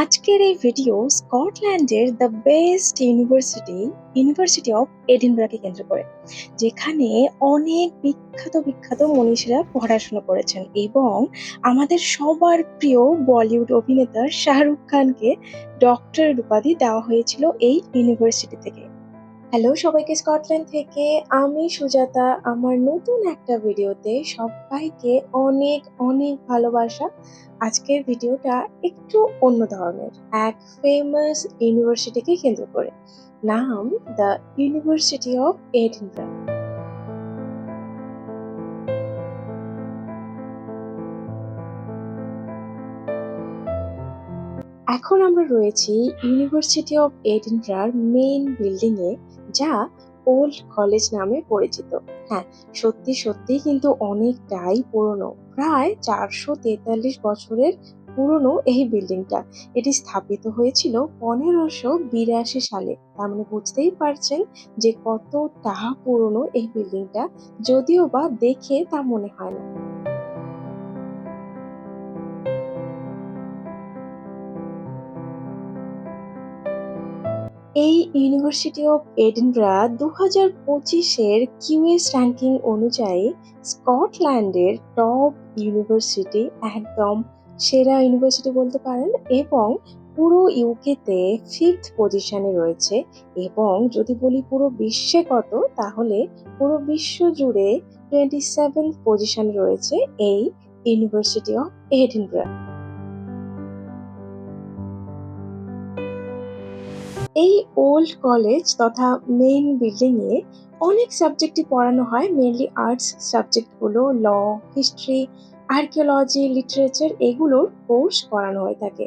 আজকের এই ভিডিও স্কটল্যান্ডের the best university university of এডিনবরাকে কেন্দ্র করে, যেখানে অনেক বিখ্যাত বিখ্যাত মনীষীরা পড়াশোনা করেছেন এবং আমাদের সবার প্রিয় বলিউড অভিনেতা শাহরুখ খানকে ডক্টরের উপাধি দেওয়া হয়েছিল এই ইউনিভার্সিটি থেকে। হ্যালো সবাইকে স্কটল্যান্ড থেকে। আমি সুজাতা। আমার নতুন একটা ভিডিওতে সবাইকে অনেক অনেক ভালোবাসা। আজকের ভিডিওটা একটু অন্য ধরনের। এক ফেমাস ইউনিভার্সিটিকে কেন্দ্র করে। নাম দ্য ইউনিভার্সিটি অফ এডিনবরা এখন আমরা রয়েছি ইউনিভার্সিটি অফ এডিনবরার মেইন বিল্ডিং এ, যা ওল্ড কলেজ নামে পরিচিত। হ্যাঁ সত্যি সত্যি কিন্তু অনেকটাই পুরনো। প্রায় চারশো তেতাল্লিশ বছরের পুরনো এই বিল্ডিংটা এটি স্থাপিত হয়েছিল পনেরোশো বিরাশি সালে। তার মানে বুঝতেই পারছেন যে কতটা পুরনো এই বিল্ডিংটা যদিও বা দেখে তা মনে হয় না। এই ইউনিভার্সিটি অফ এডিনবরা দু হাজার পঁচিশের কিউএস র্যাঙ্কিং অনুযায়ী স্কটল্যান্ডের টপ ইউনিভার্সিটি একদম সেরা ইউনিভার্সিটি বলতে পারেন এবং পুরো ইউকেতে ফিফথ পজিশনে রয়েছে। এবং যদি বলি পুরো বিশ্বে কত, তাহলে পুরো বিশ্ব জুড়ে টোয়েন্টি সেভেন পজিশনে রয়েছে এই ইউনিভার্সিটি অফ এডিনবরা এই ওল্ড কলেজ তথা মেইন বিল্ডিং এ অনেক সাবজেক্টই পড়ানো হয়, মেইনলি আর্টস সাবজেক্টগুলো ল, হিস্ট্রি, আর্কিওলজি, লিটারেচার এগুলোর কোর্স করানো হয়ে থাকে।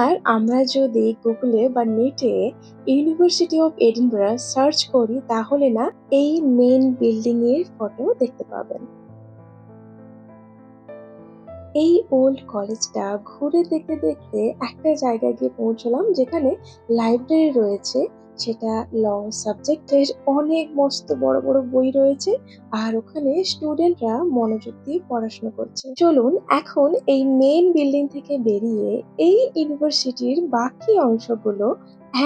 আর আমরা যদি গুগলে বা নেটে ইউনিভার্সিটি অফ এডিনবরা সার্চ করি তাহলে না এই মেইন বিল্ডিং এর ফটো দেখতে পাবেন। এই ওল্ড কলেজটা ঘুরে দেখতে দেখতে একটা জায়গায় গিয়ে পৌঁছলাম যেখানে লাইব্রেরি রয়েছে। সেটা ল সাবজেক্টের অনেক মস্ত বড় বড় বই রয়েছে আর ওখানে স্টুডেন্টরা মনোযোগ দিয়ে পড়াশোনা করছে। চলুন এখন এই মেন বিল্ডিং থেকে বেরিয়ে এই ইউনিভার্সিটির বাকি অংশগুলো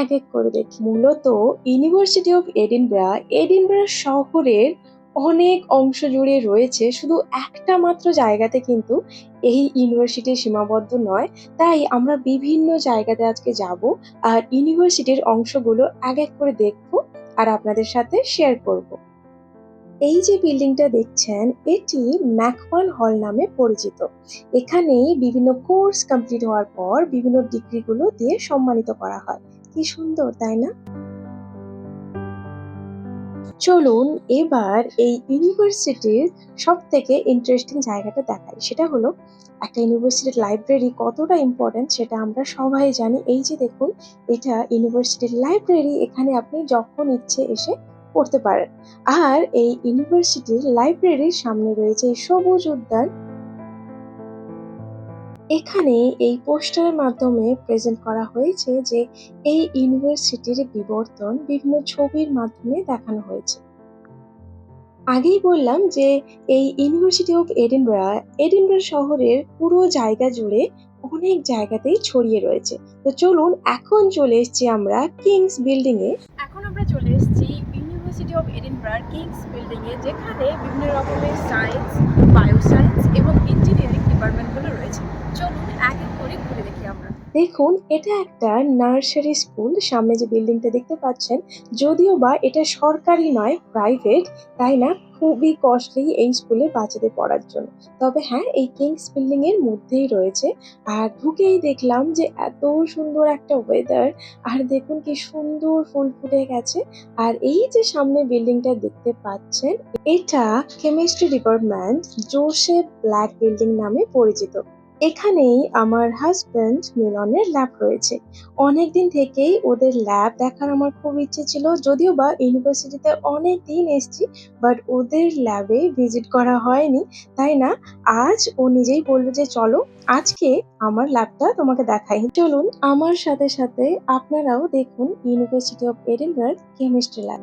এক এক করে দেখি। মূলত ইউনিভার্সিটি অফ এডিনবরা এডিনবরা শহরের অনেক অংশ জুড়ে রয়েছে, শুধু একটা মাত্র জায়গাতে কিন্তু এই ইউনিভার্সিটি সীমাবদ্ধ নয়। তাই আমরা বিভিন্ন জায়গাতে আজকে যাব আর ইউনিভার্সিটির অংশগুলো এক এক করে দেখব আর আপনাদের সাথে শেয়ার করব। এই যে বিল্ডিংটা দেখছেন, এটি ম্যাকওয়ান হল নামে পরিচিত। এখানেই বিভিন্ন কোর্স কমপ্লিট হওয়ার পর বিভিন্ন ডিগ্রিগুলো দিয়ে সম্মানিত করা হয়। কি সুন্দর, তাই না? চলুন এবার এই ইউনিভার্সিটির সব থেকে ইন্টারেস্টিং জায়গাটা দেখাই। সেটা হলো, একটা ইউনিভার্সিটির লাইব্রেরি কতটা ইম্পর্টেন্ট সেটা আমরা সবাই জানি। এই যে দেখুন, এটা ইউনিভার্সিটির লাইব্রেরি এখানে আপনি যখন ইচ্ছে এসে পড়তে পারেন। আর এই ইউনিভার্সিটির লাইব্রেরির সামনে রয়েছে এই সবুজ উদ্যান এখানে এই পোস্টারের মাধ্যমে প্রেজেন্ট করা হয়েছে যে এই ইউনিভার্সিটির বিবর্তন বিভিন্ন ছবির মাধ্যমে দেখানো হয়েছে। আগেই বললাম যে এই ইউনিভার্সিটি অফ এডিনবরা এডিনবরা শহরের পুরো জায়গা জুড়ে অনেক জায়গাতেই ছড়িয়ে রয়েছে। তো চলুন এখন চলে এসেছি আমরা কিংস বিল্ডিং এ। এখন আমরা চলে এসেছি ইউনিভার্সিটি অফ এডিনবরার কিংস বিল্ডিং এ, যেখানে বিভিন্ন রকমের সায়েন্স বায়ো সায়েন্স এবং ইঞ্জিনিয়ারিং ডিপার্টমেন্টগুলো রয়েছে। চলুন এক এক করে দেখুন, এটা একটা নার্সারি স্কুল। সামনে যে বিল্ডিংটা দেখতে পাচ্ছেন, যদিও বা এটা সরকারি নয়, প্রাইভেট, তাই না? খুবই কস্টলি এই স্কুলে বাচ্চাদের পড়ার জন্য। তবে হ্যাঁ এই কিংস বিল্ডিং এর মধ্যেই রয়েছে। আর ঢুকেই দেখলাম যে এত সুন্দর একটা ওয়েদার আর দেখুন কি সুন্দর ফুল ফুটে গেছে। আর এই যে সামনে বিল্ডিংটা দেখতে পাচ্ছেন, এটা chemistry department Joseph Black building নামে পরিচিত। এখানেই আমার হাজব্যান্ড মিলনের ল্যাব রয়েছে। অনেকদিন থেকেই ওদের ল্যাব দেখার আমার খুব ইচ্ছে ছিল, যদিও বা ইউনিভার্সিটিতে অনেক দিন এসছি বাট ওদের ল্যাবে ভিজিট করা হয়নি, তাই না? আজ ও নিজেই বলল যে চলো, আজকে আমার ল্যাবটা তোমাকে দেখাই। চলুন, আমার সাথে সাথে আপনারাও দেখুন university of Edinburgh chemistry lab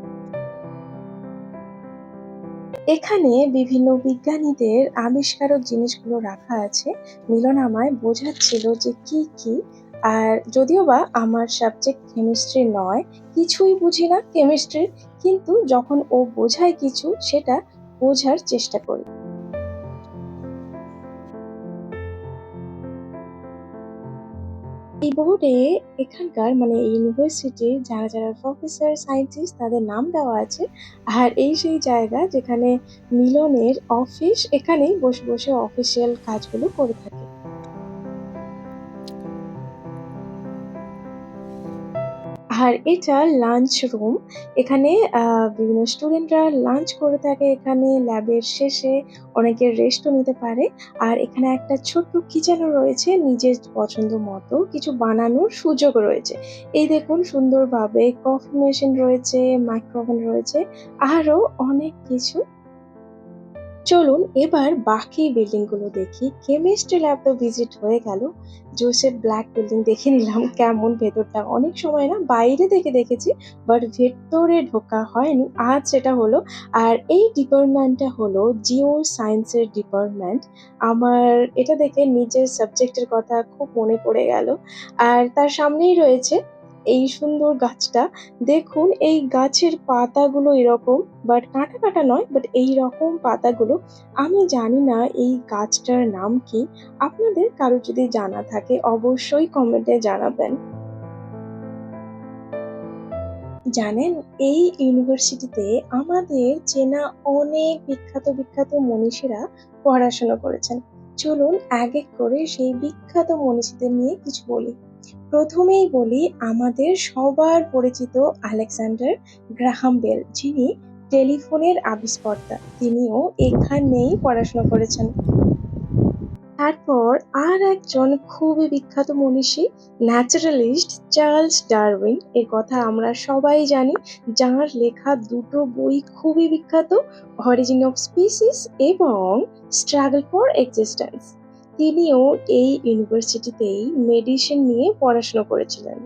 এখানে বিভিন্ন বিজ্ঞানীদের আবিষ্কারক জিনিসগুলো রাখা আছে। মিলন আমায় বোঝাচ্ছিল যে কি কি, আর যদিও বা আমার সাবজেক্ট কেমিস্ট্রি নয়, কিছুই বুঝি না কেমিস্ট্রির কিন্তু যখন ও বোঝায় কিছু, সেটা বোঝার চেষ্টা করি। বোর্ডে এখানকার মানে ইউনিভার্সিটির যারা যারা প্রফেসর সায়েন্টিস্ট তাদের নাম দেওয়া আছে। আর এই সেই জায়গা যেখানে মিলনের অফিস এখানেই বসে বসে অফিসিয়াল কাজগুলো করে থাকে। আর এটা লাঞ্চ রুম এখানে বিভিন্ন স্টুডেন্টরা লাঞ্চ করে থাকে এখানে ল্যাবের শেষে অনেকে রেস্টও নিতে পারে। আর এখানে একটা ছোট্ট কিচেনও রয়েছে, নিজের পছন্দ মতো কিছু বানানোর সুযোগ রয়েছে। এই দেখুন, সুন্দরভাবে কফি মেশিন রয়েছে মাইক্রোওভেন রয়েছে আরও অনেক কিছু চলুন এবার বাকি বিল্ডিংগুলো দেখি। কেমিস্ট্রি ল্যাব তো ভিজিট হয়ে গেল। জোসেফ ব্ল্যাক বিল্ডিং দেখে নিলাম কেমন, ভেতরটা অনেক সময় না বাইরে থেকে দেখেছি বাট ভেতরে ঢোকা হয়নি। আজ সেটা হলো, আর এই ডিপার্টমেন্টটা হলো জিও সায়েন্সের ডিপার্টমেন্ট। আমার এটা দেখে নিজের সাবজেক্টের কথা খুব মনে পড়ে গেল। আর তার সামনেই রয়েছে এই সুন্দর গাছটা। দেখুন, এই গাছের পাতাগুলো এরকম বাট কাটা কাটা নয় বাট এই রকম পাতাগুলো। আমি জানি না এই গাছটার নাম কি। আপনাদের কারও যদি জানা থাকে, অবশ্যই কমেন্টে জানাবেন। জানেন, এই ইউনিভার্সিটিতে আমাদের চেনা অনেক বিখ্যাত বিখ্যাত মনীষীরা পড়াশোনা করেছেন। চলুন এক এক করে সেই বিখ্যাত মনীষীদের নিয়ে কিছু বলি। প্রথমেই বলি আমাদের সবার পরিচিত আলেকজান্ডার গ্রাহাম বেল, যিনি টেলিফোনের আবিষ্কর্তা। তিনিও এখানেই পড়াশোনা করেছেন। তারপর আর একজন খুবই বিখ্যাত মনীষী, ন্যাচারালিস্ট চার্লস ডারউইন। এর কথা আমরা সবাই জানি, যার লেখা দুটো বই খুবই বিখ্যাত অরিজিন অফ স্পিসিস এবং স্ট্রাগল ফর এক্সিস্টেন্স তিনিও এই ইউনিভার্সিটিতেই মেডিসিন নিয়ে পড়াশোনা করেছিলেন।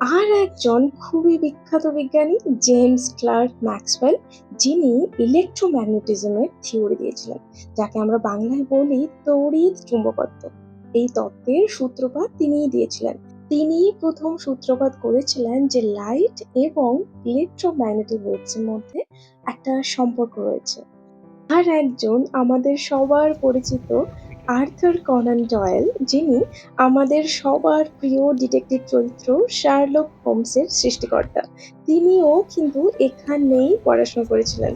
আর একজন খুবই বিখ্যাত বিজ্ঞানী জেমস ক্লার্ক ম্যাক্সওয়েল যিনি ইলেকট্রোম্যাগনেটিজমের থিওরি দিয়েছিলেন, যাকে আমরা বাংলায় বলি তড়িৎ চুম্বকত্ব। এই তত্ত্বের সূত্রপাত তিনিই দিয়েছিলেন। তিনি প্রথম সূত্রপাত করেছিলেন যে লাইট এবং ইলেকট্রোম্যাগনেটিক ওয়েভস এর মধ্যে একটা সম্পর্ক রয়েছে। আর একজন আমাদের সবার পরিচিত আর্থার কনান ডয়েল, যিনি আমাদের সবার প্রিয় ডিটেকটিভ চরিত্র শার্লক হোমসের সৃষ্টিকর্তা। তিনিও কিন্তু এখানেই পড়াশোনা করেছিলেন।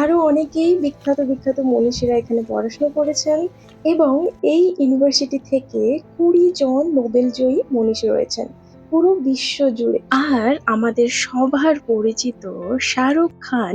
আরও অনেকেই বিখ্যাত বিখ্যাত মনীষীরা এখানে পড়াশোনা করেছেন এবং এই ইউনিভার্সিটি থেকে কুড়ি জন নোবেলজয়ী মনীষী রয়েছেন। পুরো বিশ্ব জুড়ে। আর আমাদের সবার পরিচিত শাহরুখ খান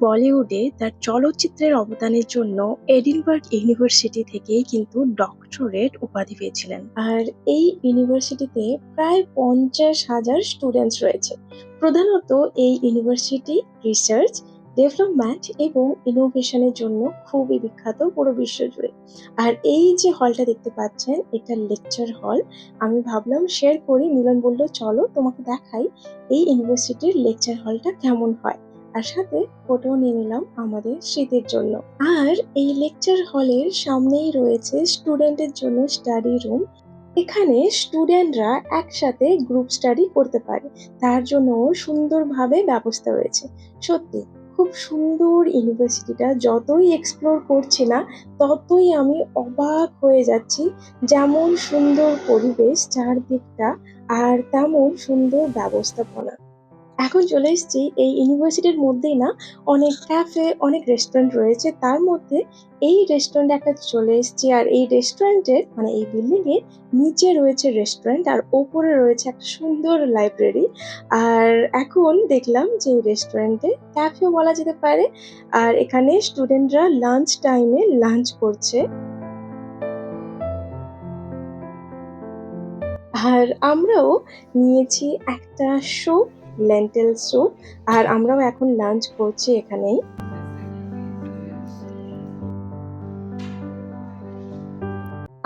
বলিউডে তার চলচ্চিত্রের অবদানের জন্য এডিনবার্গ ইউনিভার্সিটি থেকেই কিন্তু ডক্টরেট উপাধি পেয়েছিলেন। আর এই ইউনিভার্সিটিতে প্রায় পঞ্চাশ হাজার স্টুডেন্টস রয়েছে। প্রধানত এই ইউনিভার্সিটি রিসার্চ ডেভেলপমেন্ট এবং ইনোভেশনের জন্য খুবই বিখ্যাত পুরো বিশ্ব জুড়ে আর এই যে হলটা দেখতে পাচ্ছেন, এটা লেকচার হল আমি ভাবলাম শেয়ার করি। মিলন বলল, চলো, তোমাকে দেখাই এই ইউনিভার্সিটির লেকচার হলটা কেমন হয়? আর সাথে ফটো নিয়ে নিলাম আমাদের স্মৃতির জন্য। আর এই লেকচার হলের সামনেই রয়েছে স্টুডেন্টের জন্য স্টাডি রুম এখানে স্টুডেন্টরা একসাথে গ্রুপ স্টাডি করতে পারে। তার জন্য সুন্দরভাবে ব্যবস্থা রয়েছে। সত্যি খুব সুন্দর ইউনিভার্সিটিটা, যতই এক্সপ্লোর করছি না, ততই আমি অবাক হয়ে যাচ্ছি যেমন সুন্দর পরিবেশ চারদিকটা আর তেমন সুন্দর ব্যবস্থাপনা। এখন চলে এসেছি এই ইউনিভার্সিটির মধ্যেই না, অনেক ক্যাফে অনেক রেস্টুরেন্ট রয়েছে। তার মধ্যে এই রেস্টুরেন্ট একটা চলে এসেছি। আর এই রেস্টুরেন্টের মানে এই বিল্ডিং এর নিচে রয়েছে রেস্টুরেন্ট আর ওপরে রয়েছে একটা সুন্দর লাইব্রেরি আর এখন দেখলাম যে এই রেস্টুরেন্টে ক্যাফেও বলা যেতে পারে, আর এখানে স্টুডেন্টরা লাঞ্চ টাইমে লাঞ্চ করছে। আর আমরাও নিয়েছি একটা স্যুপ লেন্টেল স্যুপ আর আমরাও এখন লাঞ্চ করছি এখানেই।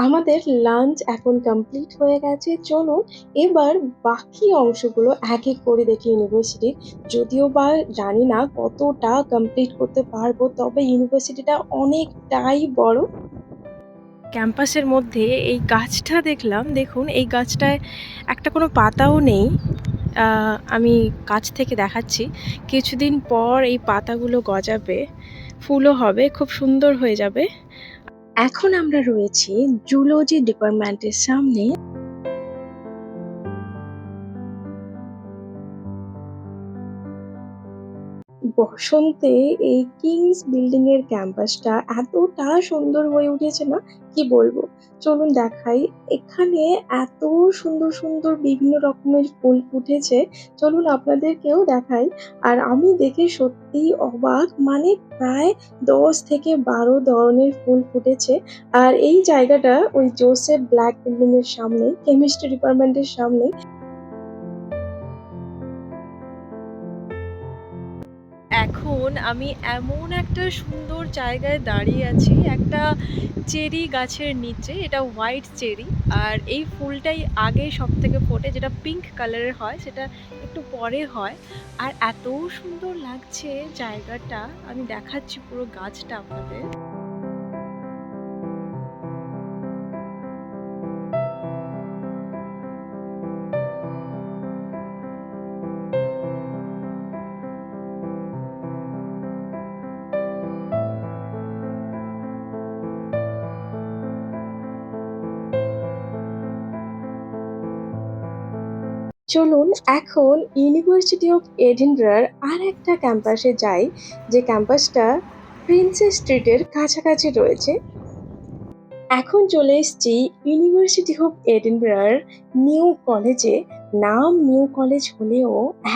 আমাদের লাঞ্চ এখন কমপ্লিট হয়ে গেছে। চলুন এবার বাকি অংশগুলো এক এক করে দেখি ইউনিভার্সিটির যদিও বা জানি না কতটা কমপ্লিট করতে পারব, তবে ইউনিভার্সিটিটা অনেকটাই বড়। ক্যাম্পাসের মধ্যে এই গাছটা দেখলাম। দেখুন, এই গাছটায় একটা কোনো পাতাও নেই। আমি কাছ থেকে দেখাচ্ছি। কিছুদিন পর এই পাতাগুলো গজাবে, ফুলও হবে, খুব সুন্দর হয়ে যাবে। এখন আমরা রয়েছি জুলজি ডিপার্টমেন্টের সামনে। বসন্তে এই কিংস বিল্ডিং এর ক্যাম্পাসটা এতটা সুন্দর হয়ে উঠেছে না? কি বলব? চলুন দেখাই। এখানে এত সুন্দর সুন্দর বিভিন্ন রকমের ফুল ফুটেছে। চলুন আপনাদেরকেও দেখাই। আর আমি দেখে সত্যিই অবাক মানে প্রায় দশ থেকে বারো ধরনের ফুল ফুটেছে। আর এই জায়গাটা ওই জোসেফ ব্ল্যাক বিল্ডিং এর সামনে কেমিস্ট্রি ডিপার্টমেন্টের সামনে এখন আমি এমন একটা সুন্দর জায়গায় দাঁড়িয়ে আছি, একটা চেরি গাছের নিচে, এটা হোয়াইট চেরি, আর এই ফুলটাই আগে সব থেকে ফোটে, যেটা পিঙ্ক কালারের হয়, সেটা একটু পরে হয়। আর এত সুন্দর লাগছে জায়গাটা, আমি দেখাচ্ছি পুরো গাছটা আপনাদের। চলুন এখন ইউনিভার্সিটি অফ এডিনবরার আর একটা ক্যাম্পাসে যাই, যে ক্যাম্পাসটা প্রিন্সেস স্ট্রিটের কাছাকাছি রয়েছে। এখন চলে এসেছি ইউনিভার্সিটি অফ এডিনবরার নিউ কলেজে নাম নিউ কলেজ হলেও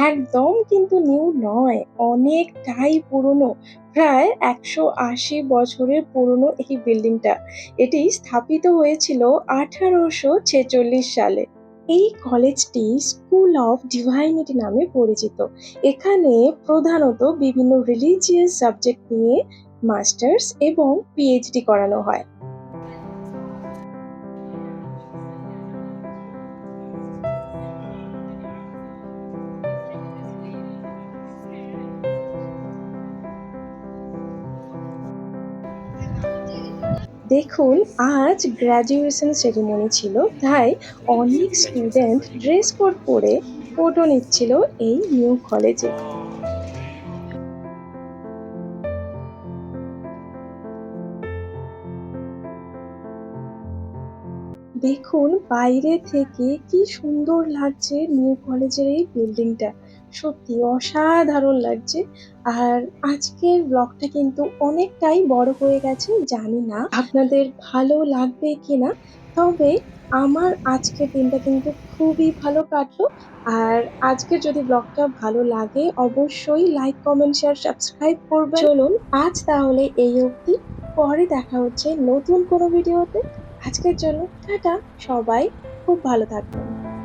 একদম কিন্তু নিউ নয়, অনেকটাই পুরনো, প্রায় একশো আশি বছরের পুরনো এই বিল্ডিংটা এটি স্থাপিত হয়েছিল আঠারোশো ছেচল্লিশ সালে। এই কলেজটি স্কুল অফ ডিভাইনিটি নামে পরিচিত। এখানে প্রধানত বিভিন্ন রিলিজিয়াস সাবজেক্ট নিয়ে মাস্টার্স এবং পিএইচডি করানো হয়। দেখুন, আজ গ্র্যাজুয়েশন সেরিমনি ছিল, তাই অনেক স্টুডেন্ট ড্রেস কোড পরে ফটো নিচ্ছিল এই নিউ কলেজে দেখুন, বাইরে থেকে কি সুন্দর লাগছে নিউ কলেজের এই বিল্ডিংটা সত্যি অসাধারণ লাগছে। আর আজকের ব্লগটা কিন্তু অনেকটাই বড় হয়ে গেছে, জানি না আপনাদের ভালো লাগবে কিনা। তবে আমার আজকের দিনটা কিন্তু খুবই ভালো কাটলো। আর আজকের যদি ব্লগটা ভালো লাগে, অবশ্যই লাইক কমেন্ট শেয়ার সাবস্ক্রাইব করবেন। চলুন আজ তাহলে এই অবধি। পরে দেখা হচ্ছে নতুন কোনো ভিডিওতে আজকের জন্য টাটা, সবাই খুব ভালো থাকবেন।